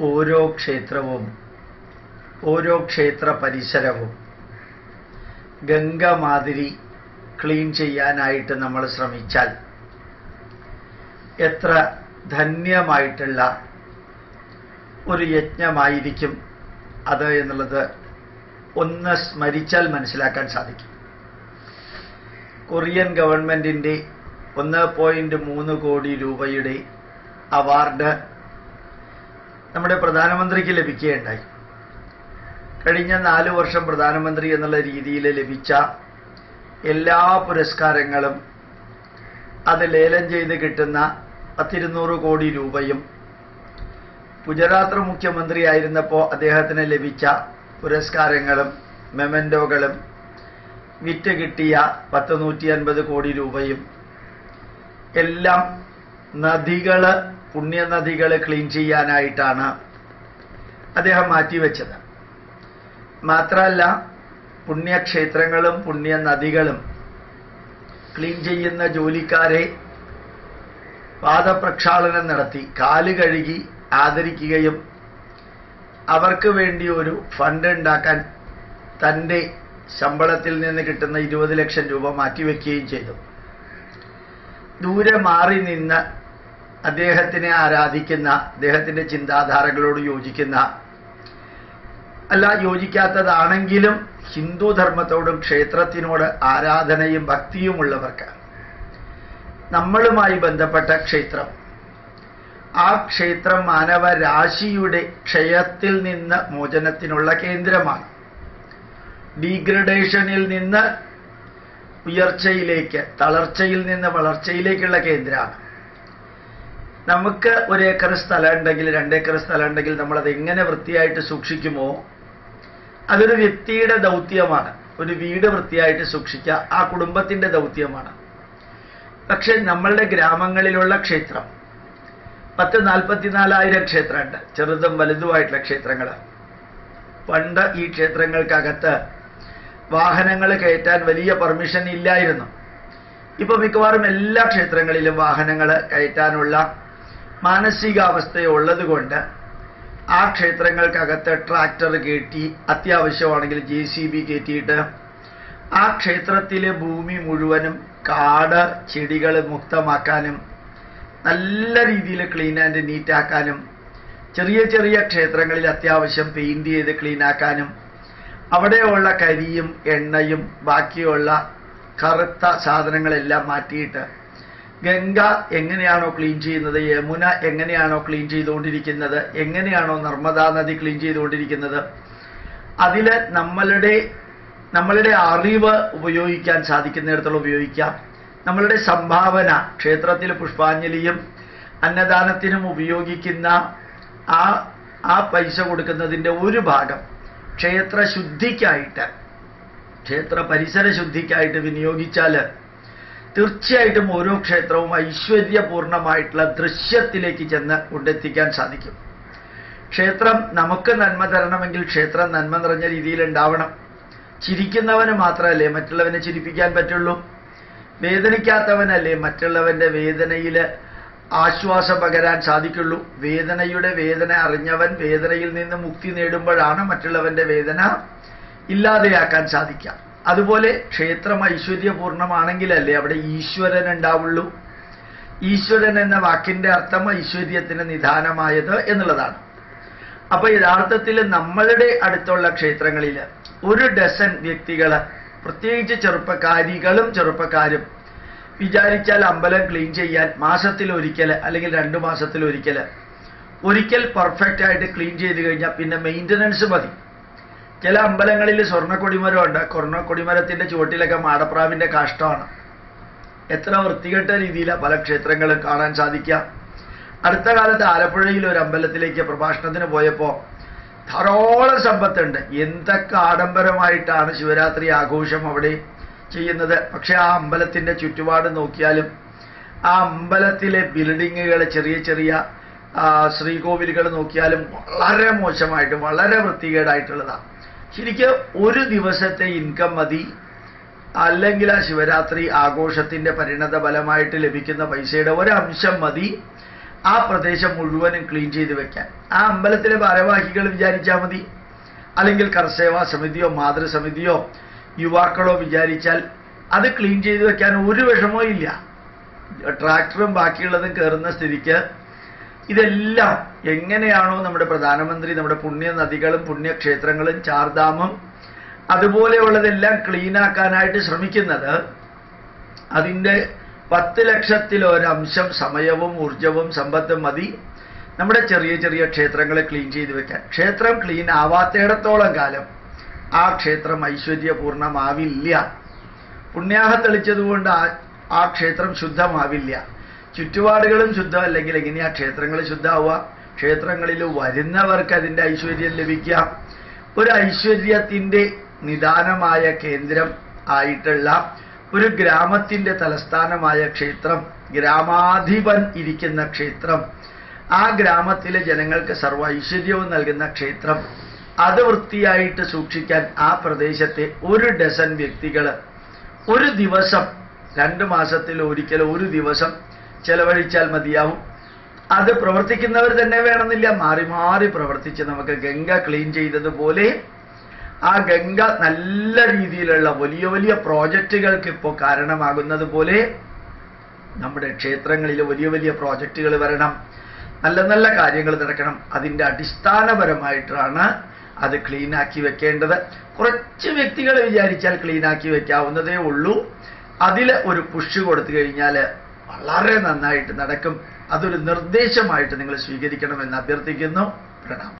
ഓരോ ക്ഷേത്രവും ഓരോ ക്ഷേത്ര പരിസരവും ഗംഗ മാതിരി ക്ലീൻ ചെയ്യാനായിട്ട് നമ്മൾ ശ്രമിച്ചാൽ എത്ര ധന്യമായിട്ടുള്ള ഒരു യജ്ഞമായിരിക്കും അത് എന്നുള്ളത് ഒന്ന് സ്മരിച്ചാൽ മനസ്സിലാക്കാൻ സാധിക്കും. കൊറിയൻ ഗവൺമെന്റിന്റെ ഒന്ന് പോയിന്റ് മൂന്ന് കോടി രൂപയുടെ അവാർഡ് നമ്മുടെ പ്രധാനമന്ത്രിക്ക് ലഭിക്കുകയുണ്ടായി. കഴിഞ്ഞ നാല് വർഷം പ്രധാനമന്ത്രി എന്നുള്ള രീതിയിൽ ലഭിച്ച എല്ലാ പുരസ്കാരങ്ങളും അത് ലേലം ചെയ്ത് കിട്ടുന്ന പത്തിരുന്നൂറ് കോടി രൂപയും ഗുജറാത്ത് മുഖ്യമന്ത്രി മുഖ്യമന്ത്രിയായിരുന്നപ്പോൾ അദ്ദേഹത്തിന് ലഭിച്ച പുരസ്കാരങ്ങളും മെമൻഡോകളും വിറ്റ് കിട്ടിയ പത്ത് നൂറ്റി അൻപത് കോടി രൂപയും എല്ലാം നദികൾ പുണ്യനദികൾ ക്ലീൻ ചെയ്യാനായിട്ടാണ് അദ്ദേഹം മാറ്റിവെച്ചത്. മാത്രമല്ല പുണ്യക്ഷേത്രങ്ങളും പുണ്യനദികളും ക്ലീൻ ചെയ്യുന്ന ജോലിക്കാരെ പാദപ്രക്ഷാളനം നടത്തി കാൽ കഴുകി ആദരിക്കുകയും അവർക്ക് വേണ്ടി ഒരു ഫണ്ട് ഉണ്ടാക്കാൻ തന്റെ ശമ്പളത്തിൽ നിന്ന് കിട്ടുന്ന ഇരുപത് ലക്ഷം രൂപ മാറ്റിവെക്കുകയും ചെയ്തു. ദൂരെ മാറി നിന്ന് അദ്ദേഹത്തിനെ ആരാധിക്കുന്ന അദ്ദേഹത്തിന്റെ ചിന്താധാരകളോട് യോജിക്കുന്ന അല്ല യോജിക്കാത്തതാണെങ്കിലും ഹിന്ദു ധർമ്മത്തോടും ക്ഷേത്രത്തിനോട് ആരാധനയും ഭക്തിയുമുള്ളവർക്ക് നമ്മളുമായി ബന്ധപ്പെട്ട ക്ഷേത്രം. ആ ക്ഷേത്രം മാനവരാശിയുടെ ക്ഷയത്തിൽ നിന്ന് മോചനത്തിനുള്ള കേന്ദ്രമാണ്. ഡീഗ്രഡേഷനിൽ നിന്ന് ഉയർച്ചയിലേക്ക് തളർച്ചയിൽ നിന്ന് വളർച്ചയിലേക്കുള്ള കേന്ദ്രമാണ്. നമുക്ക് ഒരു ഏക്കർ സ്ഥലം ഉണ്ടെങ്കിൽ രണ്ടേക്കർ സ്ഥലം ഉണ്ടെങ്കിൽ നമ്മൾ അത് എങ്ങനെ വൃത്തിയായിട്ട് സൂക്ഷിക്കുമോ? അതൊരു വ്യക്തിയുടെ ദൗത്യമാണ്. ഒരു വീട് വൃത്തിയായിട്ട് സൂക്ഷിക്കുക ആ കുടുംബത്തിന്റെ ദൗത്യമാണ്. പക്ഷെ നമ്മളുടെ ഗ്രാമങ്ങളിലുള്ള ക്ഷേത്രം പത്ത് നാൽപ്പത്തിനാലായിരം ക്ഷേത്രമുണ്ട്. ചെറുതും വലുതുമായിട്ടുള്ള ക്ഷേത്രങ്ങൾ പണ്ട് ഈ ക്ഷേത്രങ്ങൾക്കകത്ത് വാഹനങ്ങൾ കയറ്റാൻ വലിയ പെർമിഷൻ ഇല്ലായിരുന്നു. ഇപ്പൊ മിക്കവാറും എല്ലാ ക്ഷേത്രങ്ങളിലും വാഹനങ്ങൾ കയറ്റാനുള്ള മാനസികാവസ്ഥയുള്ളത് കൊണ്ട് ആ ക്ഷേത്രങ്ങൾക്കകത്ത് ട്രാക്ടർ കയറ്റി അത്യാവശ്യമാണെങ്കിൽ ജെ സി ബി കയറ്റിയിട്ട് ആ ക്ഷേത്രത്തിലെ ഭൂമി മുഴുവനും കാട് ചെടികൾ മുക്തമാക്കാനും നല്ല രീതിയിൽ ക്ലീൻ ആൻഡ് നീറ്റാക്കാനും ചെറിയ ചെറിയ ക്ഷേത്രങ്ങളിൽ അത്യാവശ്യം പെയിന്റ് ചെയ്ത് ക്ലീനാക്കാനും അവിടെയുള്ള കരിയും എണ്ണയും ബാക്കിയുള്ള കറുത്ത സാധനങ്ങളെല്ലാം മാറ്റിയിട്ട് ഗംഗ എങ്ങനെയാണോ ക്ലീൻ ചെയ്യുന്നത് യമുന എങ്ങനെയാണോ ക്ലീൻ ചെയ്തുകൊണ്ടിരിക്കുന്നത് എങ്ങനെയാണോ നർമ്മദാ നദി ക്ലീൻ ചെയ്തുകൊണ്ടിരിക്കുന്നത് അതിൽ നമ്മളുടെ നമ്മളുടെ അറിവ് ഉപയോഗിക്കാൻ സാധിക്കുന്നിടത്തോളം ഉപയോഗിക്കാം നമ്മളുടെ സംഭാവന ക്ഷേത്രത്തിൽ പുഷ്പാഞ്ജലിയും അന്നദാനത്തിനും ഉപയോഗിക്കുന്ന ആ ആ പൈസ കൊടുക്കുന്നതിന്റെ ഒരു ഭാഗം ക്ഷേത്ര ശുദ്ധിക്കായിട്ട് ക്ഷേത്ര പരിസര ശുദ്ധിക്കായിട്ട് വിനിയോഗിച്ചാൽ തീർച്ചയായിട്ടും ഓരോ ക്ഷേത്രവും ഐശ്വര്യപൂർണമായിട്ടുള്ള ദൃശ്യത്തിലേക്ക് ചെന്ന് കൊണ്ടെത്തിക്കാൻ സാധിക്കും. ക്ഷേത്രം നമുക്ക് നന്മ തരണമെങ്കിൽ ക്ഷേത്രം നന്മ നിറഞ്ഞ രീതിയിൽ ഉണ്ടാവണം ചിരിക്കുന്നവന് മാത്രമല്ലേ മറ്റുള്ളവനെ ചിരിപ്പിക്കാൻ പറ്റുള്ളൂ? വേദനിക്കാത്തവനല്ലേ മറ്റുള്ളവന്റെ വേദനയിൽ ആശ്വാസം പകരാൻ സാധിക്കുള്ളൂ? വേദനയുടെ വേദന അറിഞ്ഞവൻ വേദനയിൽ നിന്ന് മുക്തി നേടുമ്പോഴാണ് മറ്റുള്ളവന്റെ വേദന ഇല്ലാതെയാക്കാൻ സാധിക്കുക. അതുപോലെ ക്ഷേത്രം ഐശ്വര്യപൂർണമാണെങ്കിലല്ലേ അവിടെ ഈശ്വരൻ ഉണ്ടാവുള്ളൂ ഈശ്വരൻ എന്ന വാക്കിന്റെ അർത്ഥം ഐശ്വര്യത്തിന് നിധാനമായത് എന്നുള്ളതാണ്. അപ്പൊ യഥാർത്ഥത്തിൽ നമ്മളുടെ അടുത്തുള്ള ക്ഷേത്രങ്ങളിൽ ഒരു ഡസൻ വ്യക്തികൾ പ്രത്യേകിച്ച് ചെറുപ്പക്കാരികളും ചെറുപ്പക്കാരും വിചാരിച്ചാൽ അമ്പലം ക്ലീൻ ചെയ്യാൻ മാസത്തിൽ ഒരിക്കൽ അല്ലെങ്കിൽ രണ്ടു മാസത്തിൽ ഒരിക്കൽ ഒരിക്കൽ പെർഫെക്റ്റ് ആയിട്ട് ക്ലീൻ ചെയ്ത് കഴിഞ്ഞാൽ പിന്നെ മെയിന്റനൻസ് മതി. ചില അമ്പലങ്ങളിൽ സ്വർണ കൊടിമരമുണ്ട് സ്വർണ കൊടിമരത്തിന്റെ ചുവട്ടിലൊക്കെ മാടപ്രാവിന്റെ കാഷ്ടമാണ് എത്ര വൃത്തികെട്ട രീതിയിലാണ് പല ക്ഷേത്രങ്ങളും കാണാൻ സാധിക്കുക. അടുത്ത കാലത്ത് ആലപ്പുഴയിൽ ഒരു അമ്പലത്തിലേക്ക് പ്രഭാഷണത്തിന് പോയപ്പോൾ ധാരോളം സമ്പത്തുണ്ട്. എന്തൊക്കെ ആഡംബരമായിട്ടാണ് ശിവരാത്രി ആഘോഷം അവിടെ ചെയ്യുന്നത്. പക്ഷെ ആ അമ്പലത്തിന്റെ ചുറ്റുപാട് നോക്കിയാലും ആ അമ്പലത്തിലെ ബിൽഡിങ്ങുകൾ ചെറിയ ചെറിയ ശ്രീകോവിലുകൾ നോക്കിയാലും വളരെ മോശമായിട്ട് വളരെ വൃത്തികേടായിട്ടുള്ളതാണ് ശരിക്കും ഒരു ദിവസത്തെ ഇൻകം മതി. അല്ലെങ്കിൽ ആ ശിവരാത്രി ആഘോഷത്തിന്റെ പരിണത ഫലമായിട്ട് ലഭിക്കുന്ന പൈസയുടെ ഒരംശം മതി. ആ പ്രദേശം മുഴുവനും ക്ലീൻ ചെയ്ത് വെക്കാൻ. ആ അമ്പലത്തിലെ ഭാരവാഹികൾ വിചാരിച്ചാൽ മതി. അല്ലെങ്കിൽ കർസേവാ സമിതിയോ മാതൃസമിതിയോ യുവാക്കളോ വിചാരിച്ചാൽ അത് ക്ലീൻ ചെയ്ത് വെക്കാൻ ഒരു വിഷമവും ഇല്ല. ട്രാക്ടറും ബാക്കിയുള്ളതും കയറുന്ന സ്ഥിതിക്ക് ഇതെല്ലാം എങ്ങനെയാണോ നമ്മുടെ പ്രധാനമന്ത്രി നമ്മുടെ പുണ്യ നദികളും പുണ്യക്ഷേത്രങ്ങളും ചാർധാമം അതുപോലെയുള്ളതെല്ലാം ക്ലീനാക്കാനായിട്ട് ശ്രമിക്കുന്നത്. അതിന്റെ പത്ത് ലക്ഷത്തിലൊരംശം സമയവും ഊർജവും സമ്പത്തും മതി. നമ്മുടെ ചെറിയ ചെറിയ ക്ഷേത്രങ്ങളെ ക്ലീൻ ചെയ്ത് വെക്കാൻ. ക്ഷേത്രം ക്ലീൻ ആവാത്തേടത്തോളം കാലം ആ ക്ഷേത്രം ഐശ്വര്യപൂർണമാവില്ല. പുണ്യാഹ തെളിച്ചതുകൊണ്ട് ആ ആ ക്ഷേത്രം ശുദ്ധമാവില്ല. ചുറ്റുപാടുകളും ശുദ്ധമല്ലെങ്കിൽ എങ്ങനെയാ ക്ഷേത്രങ്ങൾ ശുദ്ധമാവുക ക്ഷേത്രങ്ങളിൽ വരുന്നവർക്ക് അതിന്റെ ഐശ്വര്യം ലഭിക്കാം ഒരു ഐശ്വര്യത്തിന്റെ നിദാനമായ കേന്ദ്രം ആയിട്ടുള്ള ഒരു ഗ്രാമത്തിന്റെ തലസ്ഥാനമായ ക്ഷേത്രം ഗ്രാമാധിപൻ ഇരിക്കുന്ന ക്ഷേത്രം ആ ഗ്രാമത്തിലെ ജനങ്ങൾക്ക് സർവ ഐശ്വര്യവും നൽകുന്ന ക്ഷേത്രം അത് വൃത്തിയായിട്ട് സൂക്ഷിക്കാൻ ആ പ്രദേശത്തെ ഒരു ഡസൻ വ്യക്തികൾ ഒരു ദിവസം രണ്ട് മാസത്തിൽ ഒരിക്കൽ ഒരു ദിവസം ചെലവഴിച്ചാൽ മതിയാവും. അത് പ്രവർത്തിക്കുന്നവർ തന്നെ വേണമെന്നില്ല. മാറി മാറി പ്രവർത്തിച്ച് നമുക്ക് ഗംഗ ക്ലീൻ ചെയ്തതുപോലെ ആ ഗംഗ നല്ല രീതിയിലുള്ള വലിയ വലിയ പ്രോജക്റ്റുകൾക്ക് ഇപ്പോൾ കാരണമാകുന്നത് പോലെ നമ്മുടെ ക്ഷേത്രങ്ങളിൽ വലിയ വലിയ പ്രോജക്റ്റുകൾ വരണം. നല്ല നല്ല കാര്യങ്ങൾ നടക്കണം. അതിന്റെ അടിസ്ഥാനപരമായിട്ടാണ് അത് ക്ലീനാക്കി വെക്കേണ്ടത്. കുറച്ച് വ്യക്തികൾ വിചാരിച്ചാൽ ക്ലീനാക്കി വെക്കാവുന്നതേ ഉള്ളൂ. അതിൽ ഒരു പുഷ് കൊടുത്തു കഴിഞ്ഞാൽ വളരെ നന്നായിട്ട് നടക്കും. അതൊരു നിർദ്ദേശമായിട്ട് നിങ്ങൾ സ്വീകരിക്കണമെന്ന് അഭ്യർത്ഥിക്കുന്നു. പ്രണാമം.